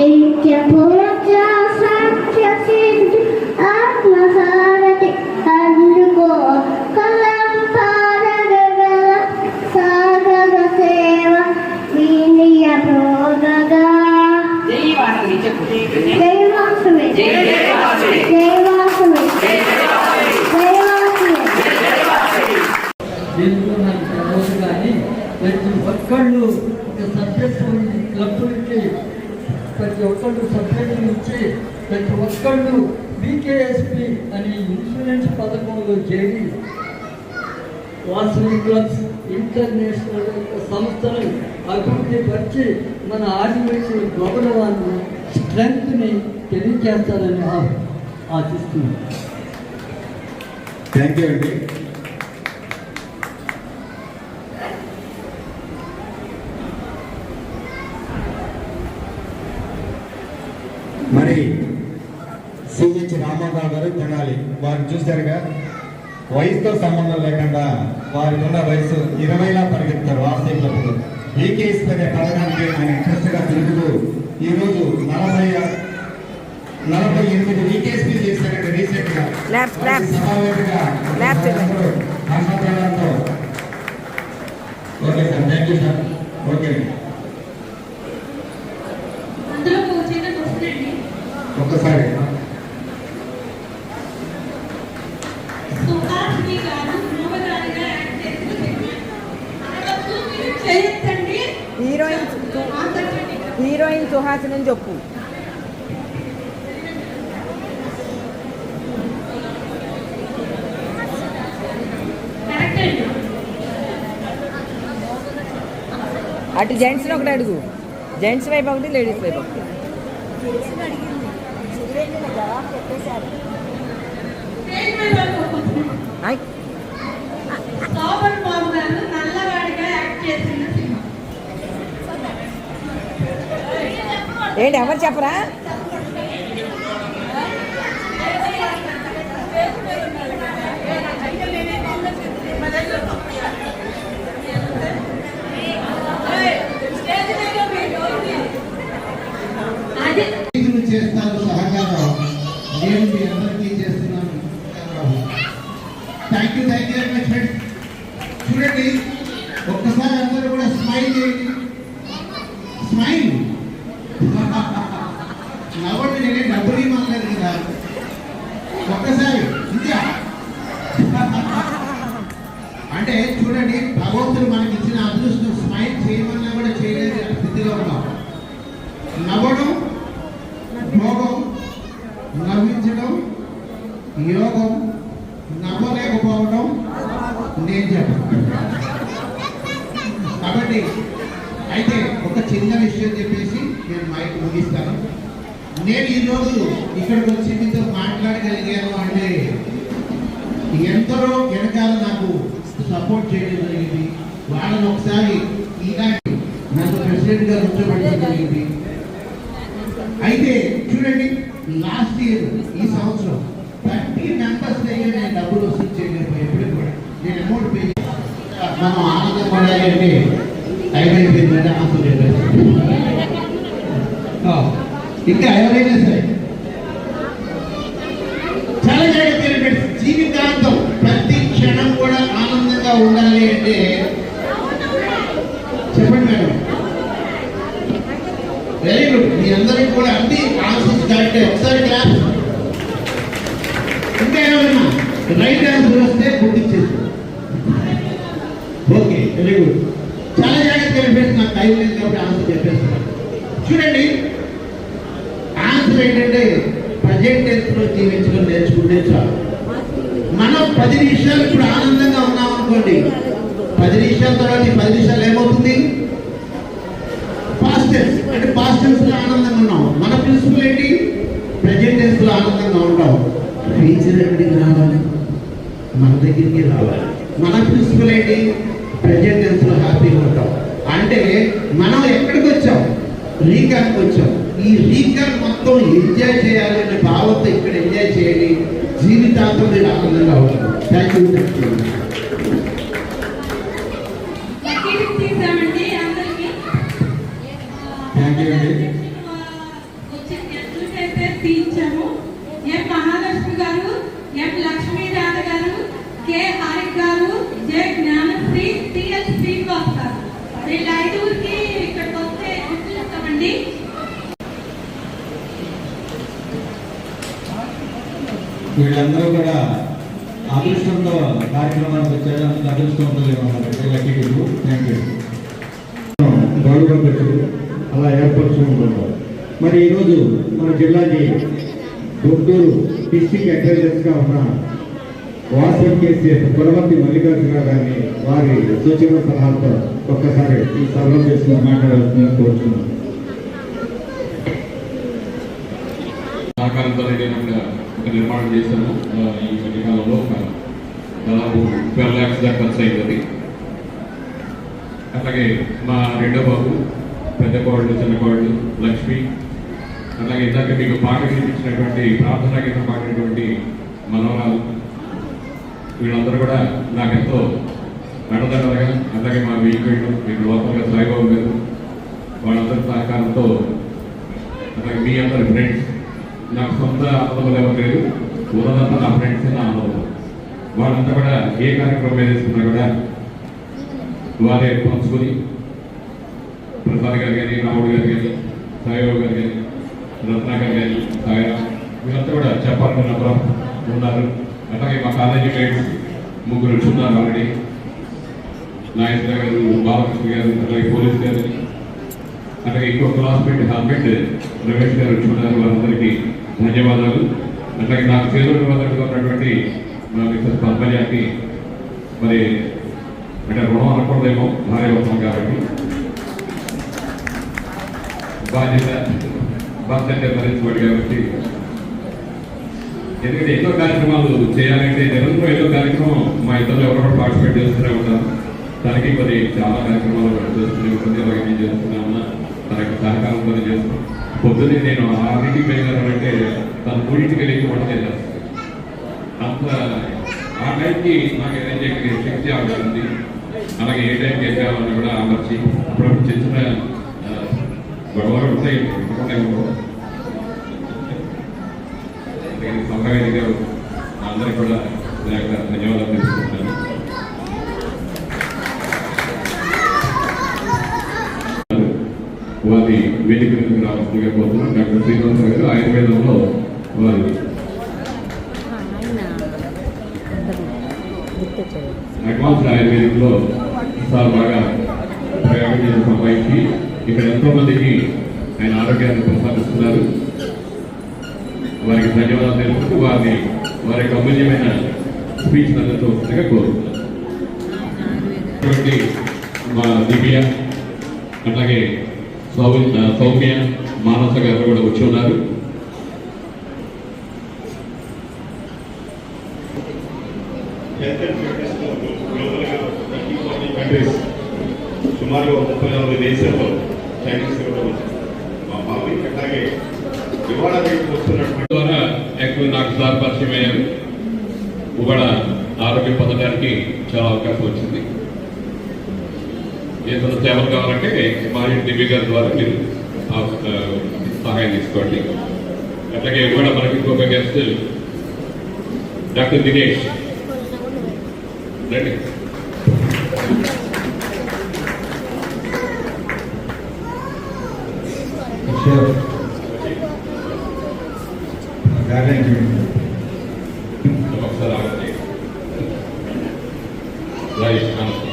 in it. ప్రతి ఒక్కళ్ళు బీకేఎస్పి అనే ఇన్సూరెన్స్ పథకంలో చేరి వాసవి క్లబ్స్ ఇంటర్నేషనల్ సంస్థలు సంస్థను అభివృద్ధి పరిచి మన ఆదివాసీ గౌరవాన్ని స్ట్రెంగ్త్ని తెలియజేస్తారని ఆ- ఆశిస్తున్నాను. థ్యాంక్ యూ అండి మరి సిహెచ్ రామారావు గారు తెనాలి. వారిని చూశారుగా? వయసుతో సంబంధం లేకుండా వారికి ఉన్న వయసు ఇరవైలా పరిగెత్తారు వాసవి క్లబ్కు ఈకేఎస్ అనే పథకానికి ఆయన ఇంట్రెస్ట్గా తిరుగుతూ ఈరోజు నలభై నలభై ఎనిమిది ఈకేఎస్పీ చేశారంటే రీసెంట్గా. సమావేశంగా okay sir thank you sir. Okay అందులో ఒక చిన్న క్వశ్చన్ అండి ఒక్కసారి సుహాసిని గారు యువగారిగా యాక్ట్ చేసిన సినిమా అనగప్పుడు మీరు చేయొద్దండి హీరోయిన్ సుహాసిని అని చెప్పు అటు జెంట్స్ని ఒకటి అడుగు. జెంట్స్ వైపు ఒకటి లేడీస్ వైపు ఒకటి. బాబు గారు నల్లవాడిగా యాక్ట్ ఏంటి ఎవరు చెప్పరా అది రైతులు చేస్తారు సహకారం నేను మీ అందరికీ చేస్తున్నాను thank you thank you very much friends చూడండి ఒక్కసారి అందరూ కూడా స్మైల్ చేయండి స్మైల్ నవ్వండి నేనే డబ్బులు ఇవ్వలేదు కదా ఒక్కసారి ఇంకా అంటే చూడండి భగవంతుడు మనకి ఇచ్చిన అదృష్టం స్మైల్ చేయమన్నా కూడా చేయలేదు. స్థితిలో ఉన్నాం. నవ్వడం భోగం నవ్వించడం యోగం నవ్వలేకపోవడం నేను చెప్పను. కాబట్టి అయితే ఒక చిన్న విషయం చెప్పేసి నేను మైక్ ముగిస్తాను. నేను ఈరోజు ఇక్కడికి వచ్చి మీతో మాట్లాడగలిగాను అంటే ఎందరో వెనకాల నాకు సపోర్ట్ చేయడం జరిగింది. వాళ్ళని ఒకసారి ఈనాటి నన్ను ప్రెసిడెంట్ ప్రెసిడెంట్గా కూర్చోబెట్టడం జరిగింది. అయితే చూడండి లాస్ట్ ఇయర్ ఈ సంవత్సరం థర్టీ మెంబర్స్ దగ్గర నేను డబ్బులు వసూలు చేయలేకపోయి ఎప్పుడు కూడా నేను అమౌంట్ పే మనం ఆనందం పడాలి అంటే టైం అయిపోయిందంటే ఆన్సర్ చెప్పేసి ఇంకా ఎవరైనా సరే అందరికి కూడా అన్ని ఆన్సర్స్ కరెక్టే. ఒకసారి క్లాస్ ఇంకా ఏమైనా రైట్ ఆన్సర్ వస్తే గుర్తించేసి. ఓకే వెరీ గుడ్ చాలా జాగ్రత్తగా చెప్పేసి నాకు టైం లేదు కాబట్టి ఆన్సర్ చెప్పేస్తాను. చూడండి ఆన్సర్ ఏంటంటే ప్రజెంట్ టెన్స్లో జీవించడం నేర్చుకుంటే చాలు. మనం పది నిమిషాలు ఇప్పుడు ఆనందంగా ఉన్నాం అనుకోండి. పది నిమిషాల తర్వాత ఈ పది నిమిషాలు ఏమవుతుంది పాస్ట్ టెన్స్ అంటే పాస్ట్ టెన్స్లో ఆనందంగా ఉన్నాం మన ప్రిన్సిపల్ ఏంటి ప్రజెంట్ టెన్స్లో ఫ్యూచర్ ఎక్కడికి రావాలి? మన దగ్గరికి రావాలి. మన ప్రిన్సిపల్ ఏంటి ప్రజెంట్ టెన్స్ హ్యాపీగా ఉంటాం. అంటే మనం ఎక్కడికి వచ్చాం? రీకాన్కి వచ్చాం. ఈ రీకాన్ మొత్తం ఎంజాయ్ చేయాలి అనే భావంతో ఇక్కడ ఎంజాయ్ చేయండి. జీవితాంతం మీరు ఆనందంగా ఉంటారు. థ్యాంక్ యూ ఎం లక్ష్మీనాథ గారు కె హారిక్ గారు జె జ్ఞానశ్రీ టిఎల్ శ్రీనివాస్ గారు. వీళ్ళ ఐదుగురికి ఇక్కడికి వస్తే గుర్తు చెప్తామండి వీళ్ళందరూ కూడా అదృష్టంతో కార్యక్రమానికి వచ్చేదానికి అదృష్టవంతులు ఉన్నారు లక్కీ థ్యాంక్ యూ గౌరవపెట్టు అలా ఏర్పరచుకుంటున్నారు. మరి ఈరోజు మన జిల్లాకి గుంటూరు డిస్టిక్ అడ్వైజర్స్గా ఉన్న వాసవి కేసీఎస్ కులవర్తి మల్లికార్జున గారిని వారి సూచన సలహాలతో ఒక్కసారి ఈ సభలో చేసుకుని మాట్లాడాల్సిందని కోరుతున్నాను సహకారంతో ఒక నిర్మాణం చేశాను ఈ మధ్యకాలంలో ఒక దాదాపు ట్వెల్వ్ ల్యాక్స్ దాకా ఖర్చు అయింది అలాగే మా రెండో బాబు పెద్ద కోడలు చిన్న కోడలు లక్ష్మి అలాగే ఇందాక మీకు పాట వినిపించినటువంటి ప్రార్థన గీతం పాడినటువంటి మనవరాలు వీళ్ళందరూ కూడా నాకెంతో నడదడగా అలాగే మా వీకెండ్ మీకు లోపలగా సాయిబాబు గారు వాళ్ళందరి సహకారంతో అలాగే మీ అందరి ఫ్రెండ్స్ నాకు సొంత అన్నదమ్ములు ఎవరు లేదు ఉన్నదంతా నా ఫ్రెండ్స్ నా అన్నదమ్ములు వాళ్ళంతా కూడా ఏ కార్యక్రమం ఏదేసుకున్నా కూడా వారే పంచుకొని ప్రసాద్ గారు కానీ రాముడు గారు కానీ సాయిబాబు గారు కానీ రత్నాకర్ గారి సాయిరా వీళ్ళంతా కూడా చెప్పాలని ఉన్నారు. అట్లాగే మా కాలేజీ గైడ్స్ ముగ్గురు ఉన్నారు ఆల్రెడీ నాగేశ్వర గారు బాలకృష్ణ గారు అట్లాగే పోలీస్ గారు. అట్లాగే ఇంకో క్లాస్మేట్ హస్బెండ్ రమేష్ గారు ఉన్నారు. వారందరికీ ధన్యవాదాలు. అట్లాగే నాకు చేదోడు వదలుగా ఉన్నటువంటి మా మిస్టర్ పద్మజాకి మరి అంటే రుణం అనకూడదేమో భార్య కాబట్టి. బాధ్యత బాధ్యత భరించబడి కాబట్టి. ఎందుకంటే ఎన్నో కార్యక్రమాలు చేయాలంటే నిరంతరం ఏదో కార్యక్రమం మా ఇద్దరు ఎవరో పార్టిసిపేట్ చేస్తూనే ఉంటాం తనకి మరి చాలా కార్యక్రమాలు చేస్తూనే ఉంటుంది. అలాగే నేను చేస్తూనే తన యొక్క సహకారం సహకారంతో చేస్తాం పొద్దున్నే నేను ఆరింటికి వెళ్ళానంటే తన మూడింటికి వెళ్ళి వంట చేస్తాను అంత ఆ టైంకి నాకు ఏదైతే శక్తి ఆవిడ ఉంది. అలాగే ఏ టైంకి వెళ్ళామని కూడా అమర్చి అప్పుడప్పుడు చిన్న చిన్న ఆ, గొడవలు ఉంటాయి ఎందుకంటే సంఘవేదిగా అందరికీ కూడా నా యొక్క ధన్యవాదాలు తెలుసుకుంటాను వారి వేదిక మీదకి రావాల్సిందిగా కోరుతున్నాను డాక్టర్ శ్రీనివాస గారు ఆయుర్వేదంలో వారి అడ్వాన్స్ ఆయుర్వేదంలో సార్ బాగా ప్రయోగం చేసి సంపాదించి ఇక్కడ ఎంతో మందికి ఆయన ఆరోగ్యాన్ని కొనసాగిస్తున్నారు. వారికి ధన్యవాదాలు తెలుపుతూ వారిని వారి యొక్క అమూల్యమైన స్పీచ్ అందరితో వస్తుందిగా కోరుతున్నాను ఇటువంటి మా దివ్య అట్లాగే సౌ సౌమ్య మానస గారు కూడా వచ్చి ఉన్నారు. హెల్త్ అండ్ ఫిట్నెస్లో గ్లోబల్గా ట్వంటీ కంట్రీస్ సుమారు ముప్పై నలభై దేశాల్లో చైనీస్ కూడా వచ్చారు మా బాబు అట్లాగే ఇవాళ రేపు వస్తున్నటువంటి ద్వారా ఎక్కువ నాకు సార్ పరిచయం అయ్యారు ఇవాళ ఆరోగ్యం పొందడానికి చాలా అవకాశం వచ్చింది. ఏదైనా సేవలు కావాలంటే మా ఇంటి దివ్య గారి ద్వారా మీరు సహాయం తీసుకోండి. అట్లాగే ఇవాళ మనకి ఇంకొక గెస్ట్ డాక్టర్ దినేష్. రండి. Sure చూడండి ఒకసారి ఆగండి రైట్ ఆనంద్.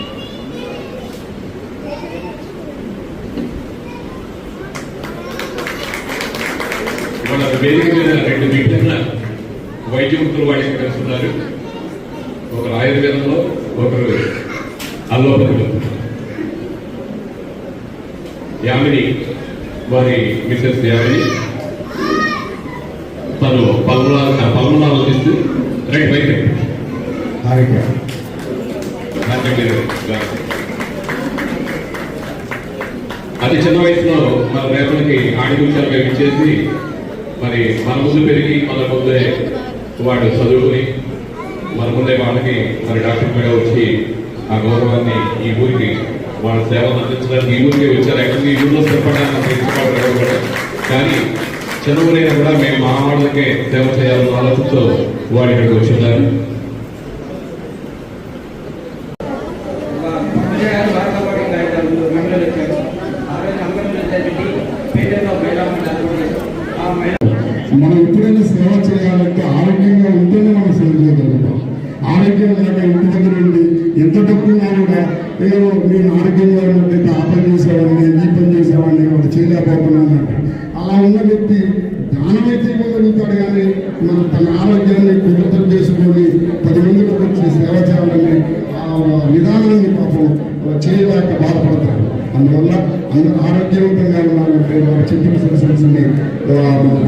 ఇవాళ వేదిక మీద రెండు విభిన్న వైద్య వృత్తులు వాళ్ళు ఇక్కడ వస్తున్నారు ఒకరు ఆయుర్వేదంలో ఒకరు అల్లోపతిలో యామిని వారి మిసెస్ యామిని తను పల్మనాలు పల్మనాలు తీస్తూ రైట్ హారిక అతి చిన్న వయసులో మన రేపటికి ఆడిగుంచాలుగా ఇచ్చేసి మరి మన ముందు పెరిగి మన ముందే వాడు చదువుకుని మన ముందే వాళ్ళకి మరి డాక్టర్ మీద వచ్చి ఆ గౌరవాన్ని ఈ ఊరికి వాళ్ళ సేవలు అందించడానికి ఈ ఊరికి వచ్చారు ఎక్కడికి ఈ ఊళ్ళో స్థిరపడడానికి కూడా. కానీ చదువునైనా కూడా మేము మా వాళ్ళకే సేవ చేయాలన్న ఆలోచనతో వాడు ఇక్కడికి వచ్చిన్నారు విజయాలు బాధపడి మహిళలు వచ్చారు ఆ రోజు అందరం జరిగింది పేదలో మహిళా మండలి ఆ మహిళా మనం ఎప్పుడైనా సేవ చేయాలంటే ఆరోగ్యంగా ఉంటేనే మనం సేవ చేయగలుగుతాం ఆరోగ్యం లేక ఇంటి దగ్గర ఉండి ఎంత డబ్బు ఉన్నా కూడా ఏదో నేను ఆరోగ్యంగా ఉన్నట్టయితే ఆ పని చేసేవాడిని ఈ పని చేసేవాడిని వాడు చేయలేకపోతున్నాను అంటే అలా ఉన్న వ్యక్తి దానం అయితే ఇవ్వగలుగుతాడు కానీ మన తన ఆరోగ్యాన్ని కుదరతం చేసుకొని పది మందికి వచ్చి సేవ చేయాలని ఆ విధానాన్ని పాపం చేయలేక బాధపడతారు అందువల్ల అందరూ ఆరోగ్యవంతంగా ఉండాలంటే వారు చెప్పిన సజెషన్స్ని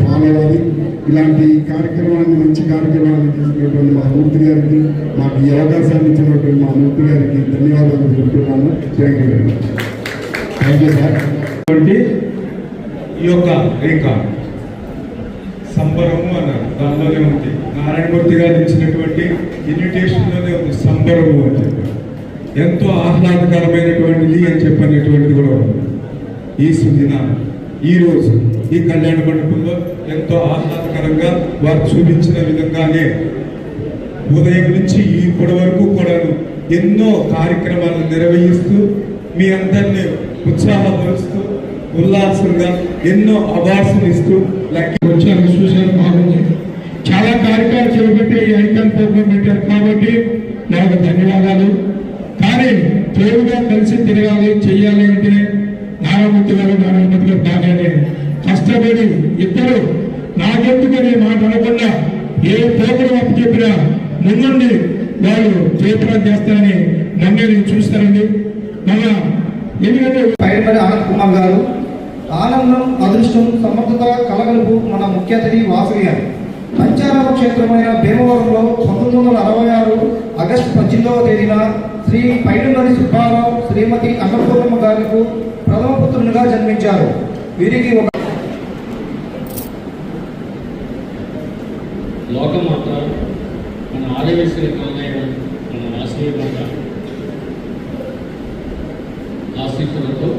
ఫాలో అవ్వాలి ఇలాంటి కార్యక్రమాన్ని మంచి కార్యక్రమాన్ని తీసుకున్నటువంటి మా మూర్తి గారికి మాకు ఈ అవకాశాన్ని ఇచ్చినటువంటి మా మూర్తి గారికి ధన్యవాదాలు చెప్తున్నాను thank you very much thank you sir ఈ యొక్క రేఖ సంబరము అన్నారు దానిలోనే ఉంది. నారాయణమూర్తి గారు ఇచ్చినటువంటి ఇన్విటేషన్లోనే ఉంది సంబరము అని చెప్పి. ఎంతో ఆహ్లాదకరమైనటువంటిది అని చెప్పనేటువంటిది కూడా ఉంది. ఈ సుదిన ఈరోజు ఈ కళ్యాణ మండపంలో ఎంతో ఆహ్లాదకరంగా వారు చూపించిన విధంగానే ఉదయం నుంచి ఇప్పటి వరకు కూడాను ఎన్నో కార్యక్రమాలు నిర్వహిస్తూ మీ అందరినీ ఉత్సాహపరుస్తూ ఉల్లాసంగా ఎన్నో అవార్డ్స్ ఇస్తూ లెక్క వచ్చారు చూశారు బాగుంది చాలా కార్యక్రమాలు చేపట్టి ఈ ఐకాన్ ప్రోగ్రాం పెట్టారు కాబట్టి నాకు ధన్యవాదాలు. కానీ తోడుగా కలిసి తిరగాలి చెయ్యాలి అంటే నారాయణమూర్తి గారు నారాయణమూర్తి గారు బాగానే కష్టపడి ఇద్దరు నాకెందుకనే మాట అనకుండా ఏ ప్రోగ్రాం అప్పు చెప్పినా ముందుండి వాళ్ళు జయప్రదం చేస్తారని నన్ను నేను చూస్తానండి. మన ఎందుకంటే పైడిపల్లి ఆనంద్ కుమార్ గారు ఆనందం అదృష్టం సమర్థత కలగలుపు మన ముఖ్య అతిథి వాసవి గారు. పంచారామ క్షేత్రమైన భీమవరంలో పంతొమ్మిది వందల అరవై ఆరు ఆగస్టు పద్దెనిమిదవ తేదీన శ్రీ పైడిపల్లి సుబ్బారావు శ్రీమతి అన్నపూర్ణమ్మ గారికి ప్రథమ పుత్రునిగా జన్మించారు. వీరికి ఒక లోకమాత ఆదివేశ్వరి కలనైన మన వాసవి ఆశీస్సులతో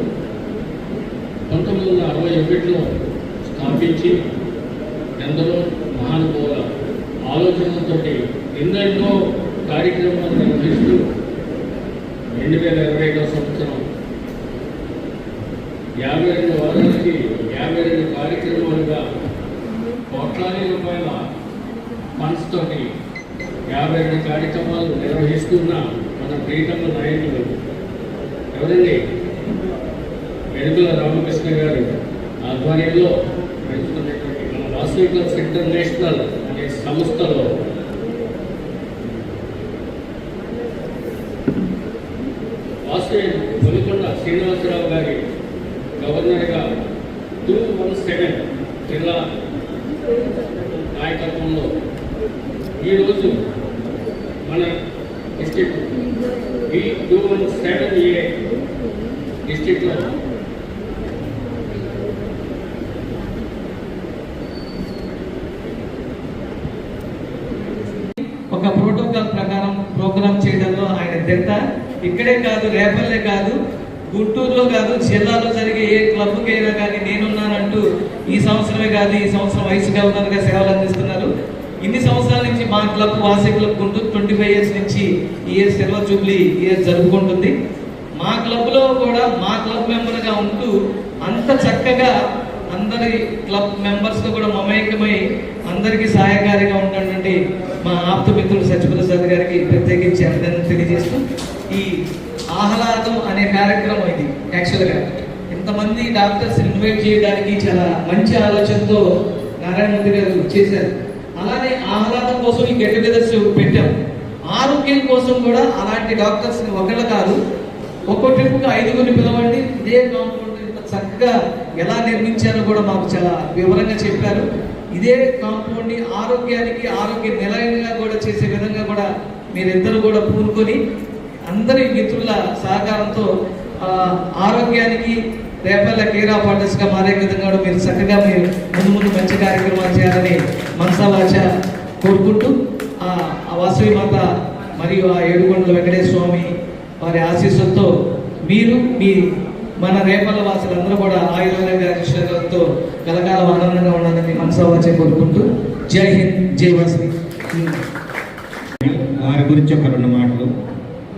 పంతొమ్మిది వందల అరవై ఒకటిలో స్థాపించి ఎందరో మహానుభావుల ఆలోచనలతో ఎన్నెన్నో కార్యక్రమాలు నిర్వహిస్తూ రెండు వేల ఇరవై ఐదో సంవత్సరం యాభై రెండు వారాలకి యాభై రెండు కార్యక్రమాలుగా కోట్లాది రూపాయల ఫండ్స్ తోటి యాభై రెండు కార్యక్రమాలు నిర్వహిస్తున్న మన ప్రీతమ నాయకులు ఎవరండి? వెనుకల రామకృష్ణ గారు ఆధ్వర్యంలో నడుస్తున్నటువంటి మన వాసవి ఇంటర్నేషనల్ అనే సంస్థలో వాసవి పొలికొండ శ్రీనివాసరావు గారి గవర్నర్గా టూ వన్ సెవెన్ జిల్లా నాయకత్వంలో ఈరోజు మన డిస్టిక్ ఈ టూ వన్ సెవెన్ ఏ డిస్టిక్లో ఒక ప్రోటోకాల్ ప్రకారం ప్రోగ్రామ్ చేయడంలో ఆయన దిట్ట ఇక్కడే కాదు రేపల్లే కాదు గుంటూరులో కాదు జిల్లాలో జరిగే ఏ క్లబ్కి అయినా కానీ నేనున్నానంటూ ఈ సంవత్సరమే కాదు ఈ సంవత్సరం వయసు గవర్నర్గా సేవలు అందిస్తున్నారు. ఇన్ని సంవత్సరాల నుంచి మా club వాసే club Guntur twenty five years నుంచి ఇయర్ సిల్వర్ జూబ్లీ ఇయర్ జరుపుకుంటుంది. మా క్లబ్లో కూడా మా క్లబ్ మెంబర్గా ఉంటూ అంత చక్కగా అందరి క్లబ్ మెంబర్స్తో కూడా మమేకమై అందరికీ సహాయకారిగా ఉన్నటువంటి మా ఆప్త మిత్రులు సత్యప్రసాద్ గారికి ప్రత్యేకించి అభినందన తెలియజేస్తూ ఈ ఆహ్లాదం అనే కార్యక్రమం ఇది యాక్చువల్గా. ఇంతమంది డాక్టర్స్ ఇన్వైట్ చేయడానికి చాలా మంచి ఆలోచనతో నారాయణమూర్తి గారు చేశారు. అలానే ఆహ్లాదం కోసం ఈ గెట్ టుగెదర్స్ పెట్టాం. ఆరోగ్యం కోసం కూడా అలాంటి డాక్టర్స్ ఒకళ్ళు కాదు ఒక్కో ట్రిప్కి ఐదుగురిని పిలవండి. ఇదే కాంపౌండ్ ఇంత చక్కగా ఎలా నిర్మించారో కూడా మాకు చాలా వివరంగా చెప్పారు. ఇదే కాంపౌండ్ని ఆరోగ్యానికి ఆరోగ్య నిలయంగా కూడా చేసే విధంగా కూడా మీరిద్దరు కూడా పూనుకొని అందరి మిత్రుల సహకారంతో ఆరోగ్యానికి రేపల్ల కేరా పార్టీస్గా మారే విధంగా కూడా మీరు చక్కగా మీరు ముందు ముందు మంచి కార్యక్రమాలు చేయాలని మనసావాచ కోరుకుంటూ ఆ వాసవి మాత మరియు ఆ ఏడుగొండల వెంకటేశ్వర స్వామి వారి ఆశీస్సులతో మీరు మీ మన రేపల్ల వాసులందరూ కూడా ఆయుర్వేదంగా కృష్ణతో కలకాలం ఆనందంగా ఉండాలని మనసావాచ కోరుకుంటూ జై హింద్ జై వాసవి. వారి గురించి ఒక రెండు మాటలు.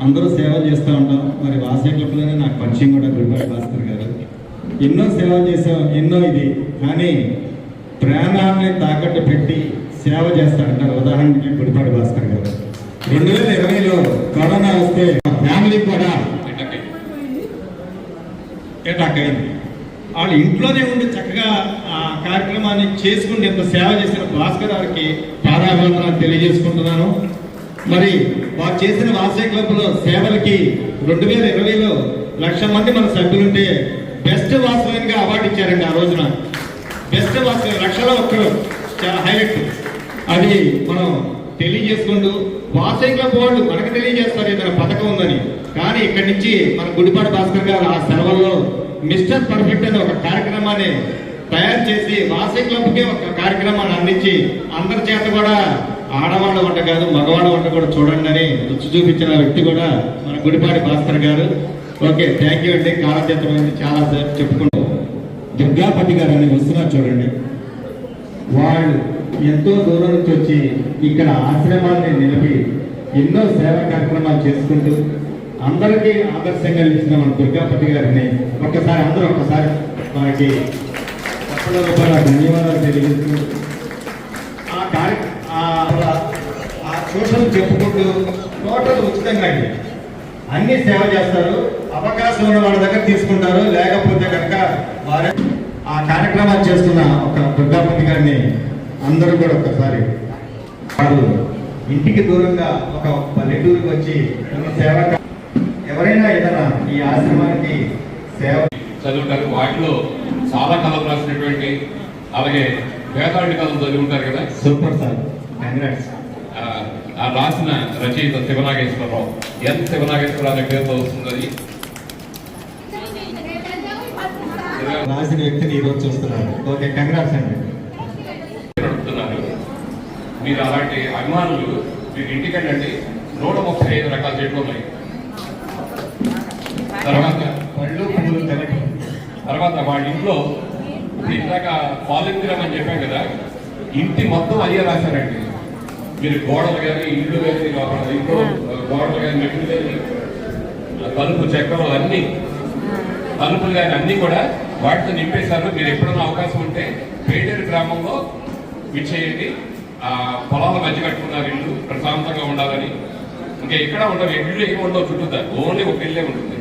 అందరూ సేవలు చేస్తూ ఉంటాం. మరి వాసే క్లబ్లోనే నాకు పరిచయం కూడా గుడిపాటి భాస్కర్ గారు. ఎన్నో సేవలు చేసాం ఎన్నో ఇది. కానీ ప్రాణాలని తాకట్టు పెట్టి సేవ చేస్తారంటారు. ఉదాహరణకి గుడిపాటి భాస్కర్ గారు. రెండు వేల ఇరవైలో కరోనా వస్తే ఫ్యామిలీ కూడా అటాక్ అయింది. వాళ్ళు ఇంట్లోనే ఉండి చక్కగా ఆ కార్యక్రమాన్ని చేసుకుంటూ ఎంత సేవ చేసిన భాస్కర్ గారికి పాదాభివందనాలు తెలియజేసుకుంటున్నాను. మరి వారు చేసిన వాసవి క్లబ్లో సేవలకి రెండు వేల ఇరవైలో లక్ష మంది మన సభ్యులుంటే బెస్ట్ వాసవిగా అవార్డు ఇచ్చారండి ఆ రోజున. బెస్ట్ వాచ్మెన్ లక్షల ఒక్కరు. చాలా హైలైట్. అది మనం తెలియజేసుకుంటూ వాసవి క్లబ్ వాళ్ళు మనకు తెలియజేస్తారు ఏదైనా పథకం ఉందని. కానీ ఇక్కడి నుంచి మన గుడిపాటి భాస్కర్ గారు ఆ సెలవుల్లో మిస్టర్ పర్ఫెక్ట్ అనే ఒక కార్యక్రమాన్ని తయారు చేసి వాసవి క్లబ్కి ఒక కార్యక్రమాన్ని అందించి అందరి చేత కూడా ఆడవాళ్ళ వంట కాదు మగవాళ్ళ వంట కూడా చూడండి అని రుచి చూపించిన వ్యక్తి కూడా మన గుడిపాటి భాస్కర్ గారు. ఓకే థ్యాంక్ యూ అండి. కాలచేతమైంది చాలా సార్ చెప్పుకుంటాం. దుర్గాపతి గారు అని వస్తున్నారు చూడండి. వాళ్ళు ఎంతో దూరం నుంచి వచ్చి ఇక్కడ ఆశ్రమాన్ని నిలిపి ఎన్నో సేవా కార్యక్రమాలు చేసుకుంటూ అందరికీ ఆదర్శంగా నిలిచిన మన దుర్గాపతి గారిని ఒక్కసారి అందరూ ఒక్కసారి మనకి లక్షల రూపాయల ధన్యవాదాలు తెలియజేస్తూ ఆ కార్య ఆ- ఆ సోషల్ చెప్పుకుంటూ టోటల్ ఉచితంగా అండి. అన్ని సేవ చేస్తారు. అవకాశం ఉన్న వాళ్ళ దగ్గర తీసుకుంటారు. లేకపోతే కనుక వారే ఆ కార్యక్రమాలు చేస్తున్న ఒక దుర్గాపతి గారిని అందరూ కూడా ఒకసారి వారు ఇంటికి దూరంగా ఒక పల్లెటూరుకి వచ్చి సేవ ఎవరైనా ఏదైనా ఈ ఆశ్రమానికి సేవ చదువుతారు. వాటిలో చాలా కథలు రాసినటువంటి అలాగే వేదాంటి కథలు చదివి ఉంటారు కదా? Super sir. కంగ్రాట్స్ ఆ, రాసిన రచయిత శివనాగేశ్వరరావు ఎన్ శివనాగేశ్వరరావు అనే పేరుతో వస్తుంది అది రాసిన వ్యక్తిని ఈరోజు చూస్తున్నారు. ఓకే కంగ్రాట్స్ అండి. నడుపుతున్నారు మీరు అలాంటి అభిమానులు మీరు ఇంటికండి నూట ముప్పై ఐదు రకాల చెట్లు ఉన్నాయి. తర్వాత పళ్ళు పువ్వులు కలిపి తర్వాత వాళ్ళ ఇంట్లో ఇందాక పాలిందిరం అని చెప్పాం కదా ఇంటి మొత్తం అయ్యే రాశారండి. మీరు గోడలు కానీ ఇల్లు కానీ లోపల ఇంట్లో గోడలు కానీ మెట్లు కానీ తలుపు చెక్కలు అన్ని తలుపులు కానీ అన్ని కూడా వాటితో నింపేశారు. మీరు ఎప్పుడైనా అవకాశం ఉంటే పేటేరు గ్రామంలో విచ్చేయండి ఆ పొలాల మధ్య కట్టుకున్నారు ఇల్లు ప్రశాంతంగా ఉండాలని. ఇంకా ఎక్కడ ఉండవు ఇల్లు ఏమి ఉండవు చుట్టూ ఓన్లీ ఒక ఇల్లే ఉంటుంది.